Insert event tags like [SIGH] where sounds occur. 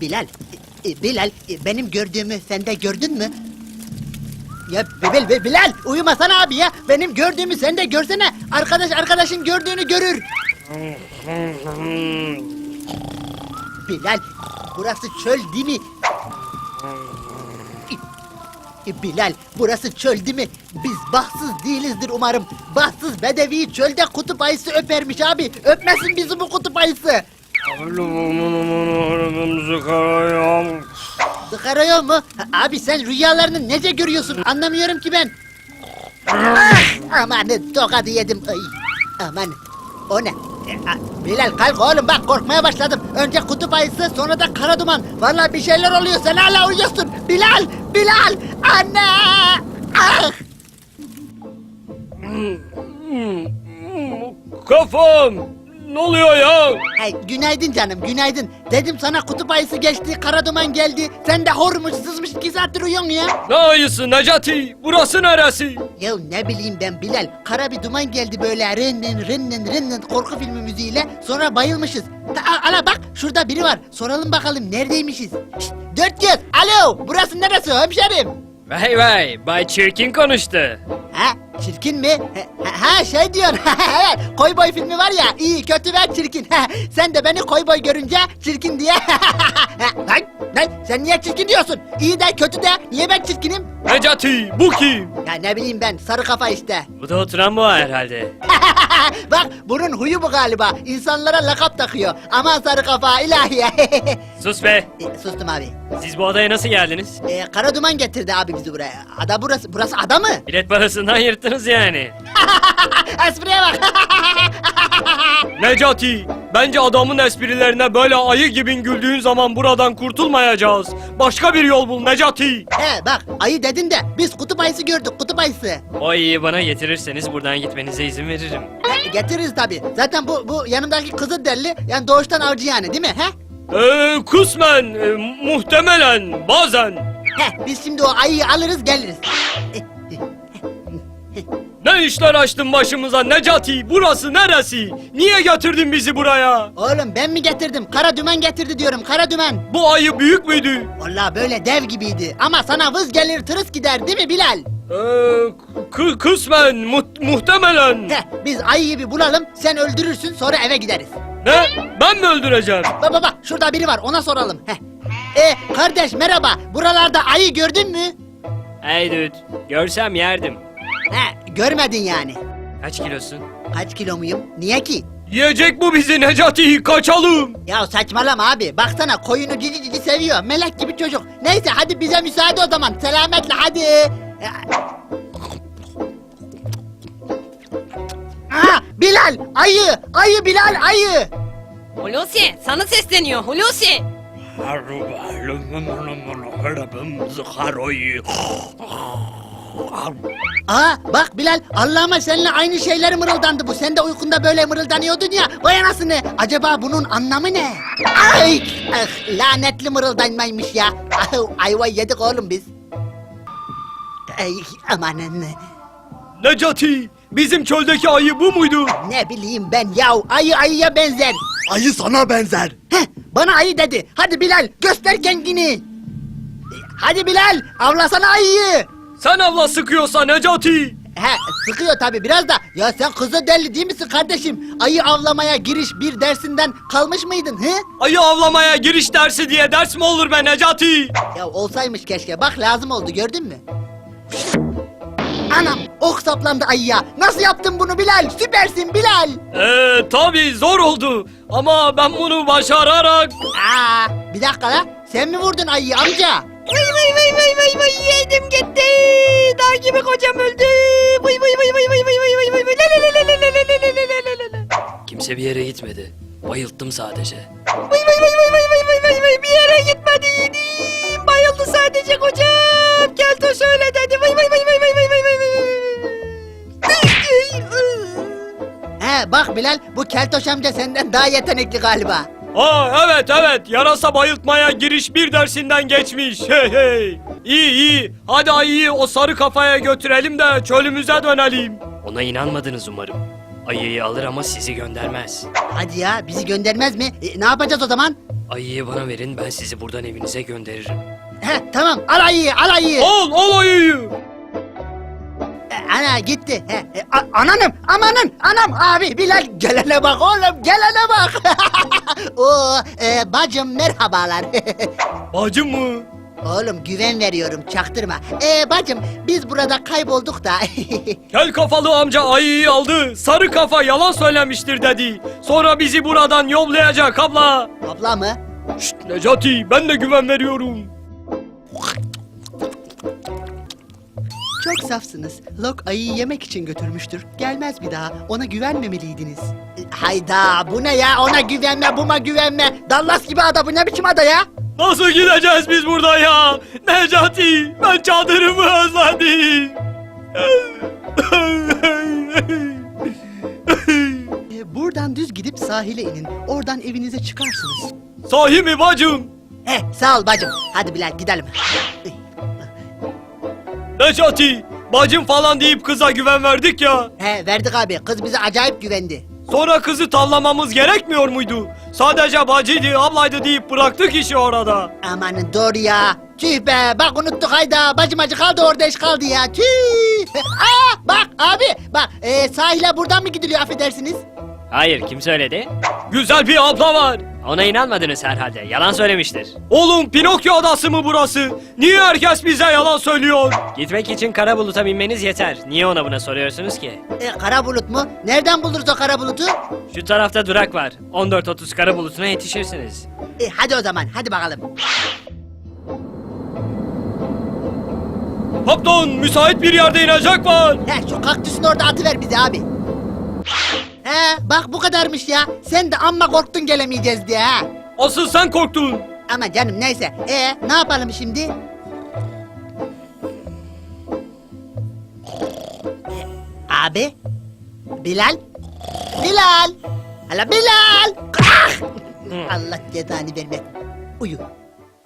Bilal, e, Bilal e, benim gördüğümü sen de gördün mü? Ya Bilal, Bilal, Bilal uyumasana abi ya. Benim gördüğümü sen de görsene. Arkadaş arkadaşın gördüğünü görür. Bilal, burası çöl değil mi? E, Bilal, burası çöl değil mi? Biz bahtsız değilizdir umarım. Bahtsız bedevi çölde kutup ayısı öpermiş abi. Öpmesin bizi bu kutup ayısı. Sıkarıyor mu? Abi sen rüyalarını nece görüyorsun? Anlamıyorum ki ben. Ah, aman tokadı yedim. Ay, aman. O ne? E, a- Bilal kalk oğlum bak korkmaya başladım. Önce kutup ayısı sonra da kara duman. Vallahi bir şeyler oluyor sen hala uyuyorsun. Bilal! Bilal! Anne! Ah! Kafam! Ne oluyor ya? Hey, günaydın canım günaydın. Dedim sana kutup ayısı geçti, kara duman geldi. Sen de hormuş sızmış iki saattir uyuyorsun ya. Ne ayısı Necati? Burası neresi? Ya ne bileyim ben Bilal. Kara bir duman geldi böyle rınnin rınnin rınnin korku filmi müziğiyle. Sonra bayılmışız. Ta, a- ala bak şurada biri var. Soralım bakalım neredeymişiz. Şşt, dört göz. Alo burası neresi hemşerim? Vay vay, Bay Çirkin konuştu. Ha çirkin mi? Ha, ha şey diyorsun. [LAUGHS] evet koy boy filmi var ya iyi kötü ve çirkin. sen de beni koy boy görünce çirkin diye. [LAUGHS] lan, lan sen niye çirkin diyorsun? İyi de kötü de niye ben çirkinim? Necati, bu kim? Ya ne bileyim ben sarı kafa işte. Bu da oturan bu herhalde. [LAUGHS] Bak bunun huyu bu galiba. İnsanlara lakap takıyor. Aman sarı kafa ilahi. [LAUGHS] Sus be! E, Sustum abi. Siz bu adaya nasıl geldiniz? E, kara duman getirdi abi bizi buraya. Ada burası. Burası ada mı? [LAUGHS] Bilet parasından yırttınız yani. Espriye bak. Necati, bence adamın esprilerine böyle ayı gibi güldüğün zaman buradan kurtulmayacağız. Başka bir yol bul Necati. He bak ayı dedin de biz kutup ayısı gördük kutup ayısı. O ayıyı bana getirirseniz buradan gitmenize izin veririm. E, getiririz tabi. Zaten bu bu yanımdaki kızı derli. Yani doğuştan avcı yani değil mi? He? Ee, kısmen, e, muhtemelen, bazen. He biz şimdi o ayıyı alırız geliriz. Ne işler açtın başımıza Necati? Burası neresi? Niye getirdin bizi buraya? Oğlum ben mi getirdim? Kara dümen getirdi diyorum kara dümen. Bu ayı büyük müydü? Vallahi böyle dev gibiydi. Ama sana vız gelir tırıs gider değil mi Bilal? Ee, kı- kısmen, mu- muhtemelen. Heh, biz ayıyı bir bulalım, sen öldürürsün sonra eve gideriz. Ne? Ben mi öldüreceğim? Baba bak şurada biri var ona soralım. Heh. E kardeş merhaba, buralarda ayı gördün mü? Hey dude, görsem yerdim. He, görmedin yani. Kaç kilosun? Kaç kilo muyum? Niye ki? Yiyecek bu bizi Necati, kaçalım. Ya saçmalama abi, baksana koyunu cici cici seviyor, melek gibi çocuk. Neyse hadi bize müsaade o zaman, selametle hadi. Aa, Bilal, ayı, ayı Bilal, ayı. Hulusi sana sesleniyor Hulusi. Aa bak Bilal Allah'ıma seninle aynı şeyleri mırıldandı bu. Sen de uykunda böyle mırıldanıyordun ya. Vay anasını. Acaba bunun anlamı ne? Ay ah, lanetli mırıldanmaymış ya. Ah, ayva yedik oğlum biz. Ay amanın. Necati, bizim çöldeki ayı bu muydu? Ne bileyim ben yav ayı ayıya benzer. Ayı sana benzer. Heh, bana ayı dedi. Hadi Bilal göster kendini. Hadi Bilal avlasana ayıyı. Sen avla sıkıyorsa Necati. He sıkıyor tabi biraz da. Ya sen kızı deli değil misin kardeşim? Ayı avlamaya giriş bir dersinden kalmış mıydın he? Ayı avlamaya giriş dersi diye ders mi olur be Necati? Ya olsaymış keşke. Bak lazım oldu gördün mü? Anam ok saplandı ayıya. Nasıl yaptın bunu Bilal? Süpersin Bilal. Ee, tabii zor oldu. Ama ben bunu başararak... Aa, bir dakika la. Sen mi vurdun ayıyı amca? Vay vay vay vay vay vay yeğenim gitti. Dağ gibi kocam öldü. Vay vay vay vay vay vay vay vay vay vay la la la la la la la la la la la. Kimse bir yere gitmedi. Bayılttım sadece. Vay vay vay vay vay vay vay vay vay bir yere gitmedi yeğenim. Bayıldı sadece kocam. Gel de şöyle dedi. Vay vay vay vay vay vay vay vay vay. He bak Bilal bu keltoş amca senden daha yetenekli galiba. Aa evet evet yarasa bayıltmaya giriş bir dersinden geçmiş. Hey hey. İyi iyi. Hadi ayıyı o sarı kafaya götürelim de çölümüze dönelim. Ona inanmadınız umarım. Ayıyı alır ama sizi göndermez. Hadi ya bizi göndermez mi? E, ne yapacağız o zaman? Ayıyı bana verin ben sizi buradan evinize gönderirim. Heh, tamam al ayıyı al ayıyı. Al al ayıyı. E, Ana gitti. He, e, a- ananım amanın anam abi Bilal gelene bak oğlum gelene bak. [LAUGHS] Oo, e, bacım merhabalar. [LAUGHS] Bacım mı? oğlum güven veriyorum çaktırma. E, bacım biz burada kaybolduk da. [LAUGHS] Kel kafalı amca ayıyı aldı. Sarı kafa yalan söylemiştir dedi. Sonra bizi buradan yollayacak abla. Abla mı? Şşt Necati ben de güven veriyorum. Çok safsınız. Lok ayıyı yemek için götürmüştür. Gelmez bir daha. Ona güvenmemeliydiniz. E, Hayda bu ne ya ona güvenme buma güvenme. Dallas gibi ada bu ne biçim ada ya? Nasıl gideceğiz biz buradan ya? Necati ben çadırımı özledim. Ee, buradan düz gidip sahile inin. Oradan evinize çıkarsınız. Sahi mi bacım? He sağ ol bacım. Hadi Bilal gidelim. Necati bacım falan deyip kıza güven verdik ya. He verdik abi kız bize acayip güvendi. Sonra kızı tavlamamız gerekmiyor muydu? Sadece bacıydı, ablaydı deyip bıraktık işi orada. Amanın doğru ya. Tüh be bak unuttuk hayda. Bacım acı kaldı orada iş kaldı ya. Tüh. [LAUGHS] Aa bak abi bak e, sahile buradan mı gidiliyor affedersiniz? Hayır, kim söyledi? Güzel bir abla var. Ona inanmadınız herhalde. Yalan söylemiştir. Oğlum Pinokyo adası mı burası? Niye herkes bize yalan söylüyor? Gitmek için kara buluta binmeniz yeter. Niye ona buna soruyorsunuz ki? E, kara bulut mu? Nereden buluruz o kara bulutu? Şu tarafta durak var. 14.30 kara bulutuna yetişirsiniz. E, hadi o zaman hadi bakalım. Kaptan müsait bir yerde inecek var. He şu kaktüsün orada atıver bize abi. He bak bu kadarmış ya. Sen de amma korktun gelemeyeceğiz diye ha. Asıl sen korktun. Ama canım neyse. E ne yapalım şimdi? E, Abi? Bilal? Bilal! Hala Bilal! Ah! Allah cezanı vermesin. Uyu.